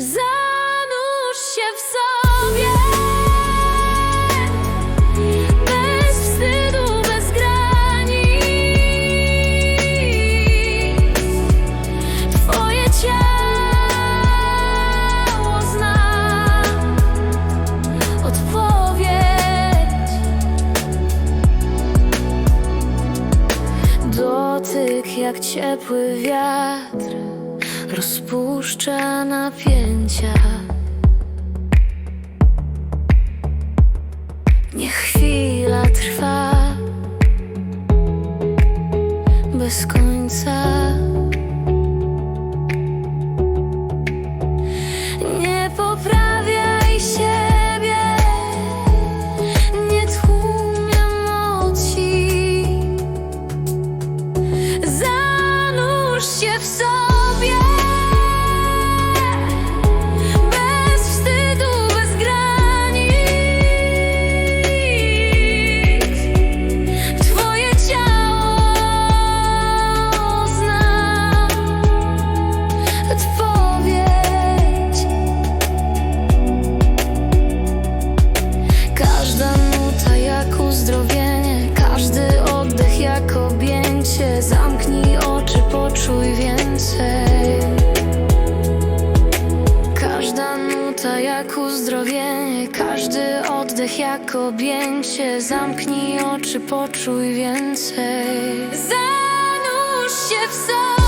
Zanurz się w sobie. Bez wstydu, bez granic. Twoje ciało zna odpowiedź. Dotyk jak ciepły wiatr rozpuszcza napięcia. Niech chwila trwa bez końca. Objęcie. Zamknij oczy, poczuj więcej. Każda nuta jak uzdrowienie, każdy oddech jak objęcie. Zamknij oczy, poczuj więcej. Zanurz się w sobie.